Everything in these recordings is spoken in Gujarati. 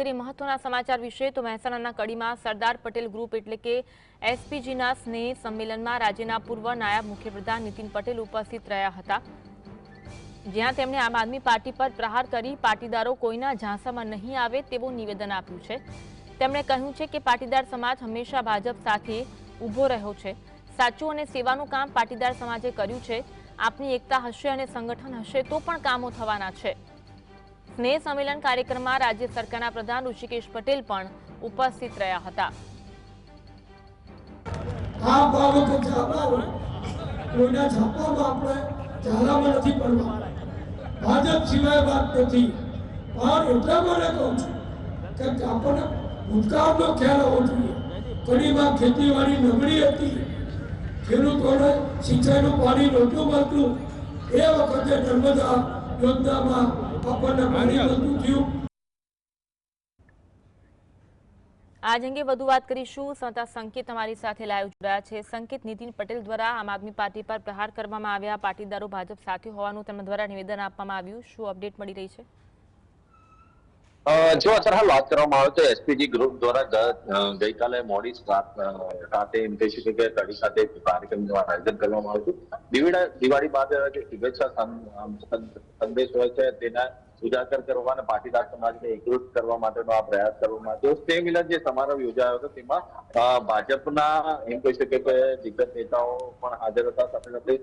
કરીએ મહત્વના સમાચાર વિશે, તો મહેસાણાના કડીમાં સરદાર પટેલ ગ્રુપ એટલે કે એસપીજીના સ્નેહ સંમેલનમાં રાજ્યના પૂર્વ નાયબ મુખ્યપ્રધાન નીતિન પટેલ ઉપસ્થિત રહ્યા હતા. જ્યાં તેમણે આમ આદમી પાર્ટી પર પ્રહાર કરી પાટીદારો કોઈના ઝાંસામાં નહીં આવે તેવું નિવેદન આપ્યું છે. તેમણે કહ્યું છે કે પાટીદાર સમાજ હંમેશા ભાજપ સાથે ઊભો રહ્યો છે. સાચું અને સેવાનું કામ પાટીદાર સમાજે કર્યું છે. આપની એકતા હશે અને સંગઠન હશે તો પણ કામો થવાના છે. સ્નેહ સંમેલન કાર્યક્રમમાં રાજ્ય સરકારના પ્રધાન ઋષિકેશ પટેલ પણ ઉપસ્થિત રહ્યા હતા. ભાજપ સિવાય વાત નથી. પણ એટલા માટે કહું છું કે આપણને ભૂતકાળનો ખ્યાલ હોવો જોઈએ. ઘણીમાં ખેતીવાડી નબળી હતી. ખેડૂતોને સિંચાઈનું પાણી નહોતું મળતું. એ વખતે નર્મદા યોજનામાં આજ અંગે વધુ વાત કરીશું. સંતા સંકેત અમારી સાથે લાઈવ જોડાયા છે. સંકેત નીતિન પટેલ દ્વારા આમ આદમી પાર્ટી પર પ્રહાર કરવામાં આવ્યા. પાટીદારો ભાજપ સાથે હોવાનું તેમના દ્વારા નિવેદન આપવામાં આવ્યું. શું અપડેટ મળી રહી છે? જો હાલ વાત કરવામાં આવે તો એસપીજી ગ્રુપ દ્વારા ગઈકાલે મોડી રાત શકીએ કે કડી સાથે કાર્યક્રમનું આયોજન કરવામાં આવ્યું દિવાળી દિવાળી બાદ જે શુભેચ્છા સંદેશ હોય છે તેના ઉજાગર કરવા અને પાટીદાર સમાજને એકરૂપ કરવા માટેનો આ પ્રયાસ કરવામાં આવ્યો. તે મિલન જે સમારોહ યોજાયો હતો, તેમાં ભાજપના એમ કહી શકીએ કે દિગ્ગજ નેતાઓ પણ હાજર હતા. સાથે સાથે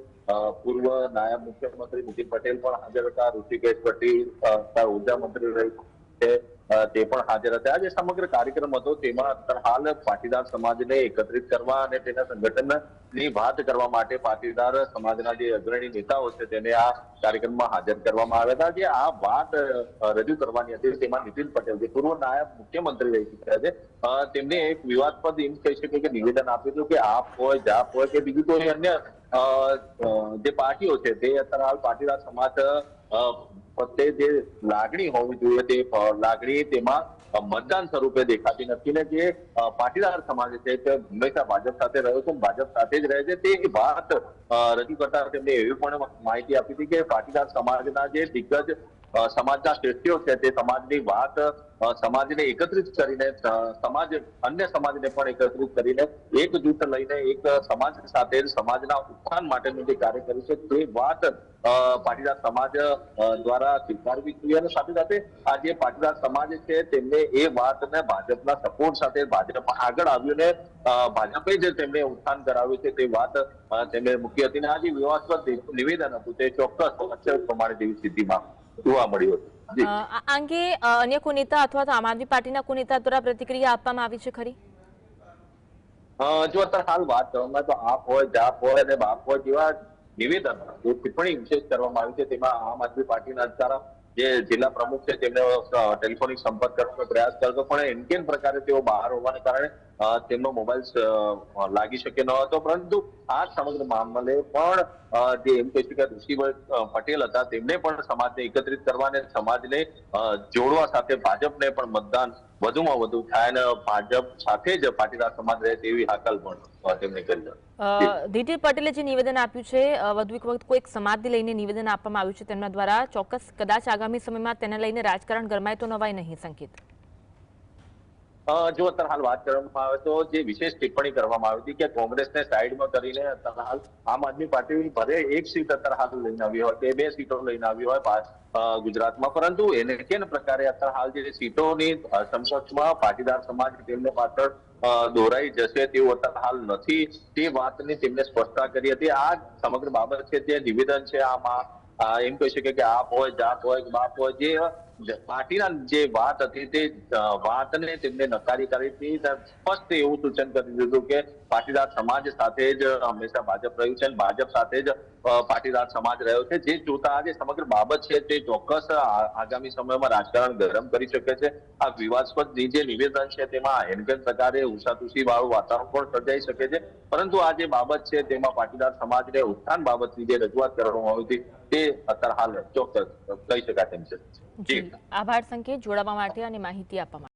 પૂર્વ નાયબ મુખ્યમંત્રી નીતિન પટેલ પણ હાજર હતા. ઋષિકેશ પટેલ ઊર્જા મંત્રી રહી. છે તે પણ હાજર હતા. આ જે સમગ્ર કાર્યક્રમ હતો. તેમાં હાલ પાટીદાર સમાજને એકત્રિત કરવા અને તેના સંગઠનની વાત કરવા માટે પાટીદાર સમાજના જે અગ્રણી નેતાઓ છે, તેને આ કાર્યક્રમમાં હાજર કરવામાં આવ્યા હતા. જે આ વાત રજૂ કરવાની હતી તેમાં નીતિન પટેલ, જે પૂર્વ નાયબ મુખ્યમંત્રી રહી ચૂક્યા છે તેમને એક વિવાદપદ એમ કહી શકે કે નિવેદન આપ્યું હતું કે આપ હોય, જાપ હોય કે બીજું કોઈ અન્ય જે પાર્ટીઓ છે, તે અત્યારે હાલ પાટીદાર સમાજ અ, જે લાગણી હોવી જોઈએ તે લાગણી તેમાં મતદાન સ્વરૂપે દેખાતી નથી ને જે પાટીદાર સમાજ છે તે હંમેશા ભાજપ સાથે રહ્યો છે ભાજપ સાથે જ રહે છે. તે વાત રજૂ કરતા તેમને એવી પણ માહિતી આપી હતી કે પાટીદાર સમાજના જે દિગ્ગજ સમાજના શ્રેષ્ઠીઓ છે તે સમાજની વાત સમાજને એકત્રિત કરીને સમાજ, અન્ય સમાજને પણ એકત્રિત કરીને એક જૂથ લઈને એક સમાજ સાથે સમાજના ઉત્થાન માટેનું જે કાર્ય કર્યું છે તે વાત પાટીદાર સમાજ દ્વારા સ્વીકારવી જોઈએ. અને સાથે સાથે આ જે પાટીદાર સમાજ છે તેમને એ વાતને ભાજપના સપોર્ટ સાથે ભાજપ આગળ આવ્યું ને ભાજપે જે તેમને ઉત્થાન કરાવ્યું છે તે વાત તેમણે મૂકી હતી. અને આ જે વિવાદસ્પદ નિવેદન હતું તે ચોક્કસ પ્રમાણે જેવી સ્થિતિમાં જોવા મળ્યું હતું. આ અંગે અન્ય કોઈ નેતા અથવા તો આમ આદમી પાર્ટીના કોઈ નેતા દ્વારા પ્રતિક્રિયા આપવામાં આવી છે ખરી? જો અત્યારે હાલ વાત કરવામાં તો આપ હોય જાપ હોય અને બાપ હોય જેવા નિવેદન જે ટિપ્પણી વિશેષ કરવામાં આવી છે તેમાં આમ આદમી પાર્ટીના દ્વારા જે જિલ્લા પ્રમુખ છે, તેમને ટેલિફોનિક સંપર્ક કરવાનો પ્રયાસ કરતો, પણ એનકેન પ્રકારે તેઓ બહાર હોવાને કારણે તેમનો મોબાઈલ લાગી શકે ન હતો. પરંતુ આ સમગ્ર મામલે પણ જે એમ કહી શકાય ઋષિભાઈ પટેલ હતા, તેમને પણ સમાજને એકત્રિત કરવા અને સમાજને જોડવા સાથે ભાજપને પણ મતદાન વધુમાં વધુ થાય અને ભાજપ સાથે જ પાટીદાર સમાજ રહે તેવી હાકલ પણ તેમણે કરી. ધીટીર પટેલે જે નિવેદન આપ્યું છે વધુ એક વખત કોઈક સમાજને લઈને નિવેદન આપવામાં આવ્યું છે તેમના દ્વારા ચોક્કસ કદાચ આગામી સમયમાં તેને લઈને રાજકારણ ગરમાય તો નવાય નહીં સંકેત જો અત્યારે હાલ વાત કરવામાં આવે તો જે વિશેષ ટિપ્પણી કરવામાં આવી હતી કે કોંગ્રેસને સાઈડમાં કરીને અત્યારે હાલ આમ આદમી પાર્ટી ભલે એક સીટ અત્યારે લઈને આવી હોય કે બે સીટો લઈને આવી હોય ગુજરાતમાં, પરંતુ એને કેન પ્રકારે અત્યારે હાલ જે સીટોની સમકક્ષમાં પાટીદાર સમાજ તેમને પાછળ દોરાઈ જશે તેવું અત્યારે હાલ નથી. તે વાતની તેમને સ્પષ્ટતા કરી હતી. આ સમગ્ર બાબત છે તે નિવેદન છે આમાં. એમ કહી શકે કે આપ હોય, જાત હોય બાપ હોય, જે પાર્ટીના જે વાત હતી તે વાતને તેમને નકારી કરી સ્પષ્ટ એવું સૂચન કરી દીધું કે પાટીદાર સમાજ સાથે જ હંમેશા ભાજપ રહ્યું છે ભાજપ સાથે જ પાટીદાર સમાજ રહ્યો છે. જે જોતા આ જે સમગ્ર બાબત છે તે ચોક્કસ આગામી સમયમાં રાજકારણ ગરમ કરી શકે છે. આ વિવાદસ્પદ જે નિવેદન છે તેમાં હેનગન પ્રકારે ઉષાતુષી વાળું વાતાવરણ પણ સર્જાઈ શકે છે. પરંતુ આ જે બાબત છે તેમાં પાટીદાર સમાજને ઉત્થાન બાબતની જે રજૂઆત કરવામાં આવી હતી તે અત્યારે હાલ ચોક્કસ કહી શકાય તેમ છે. જી. આભાર સંકેત જોડાવા માટે અને માહિતી આપવા માટે.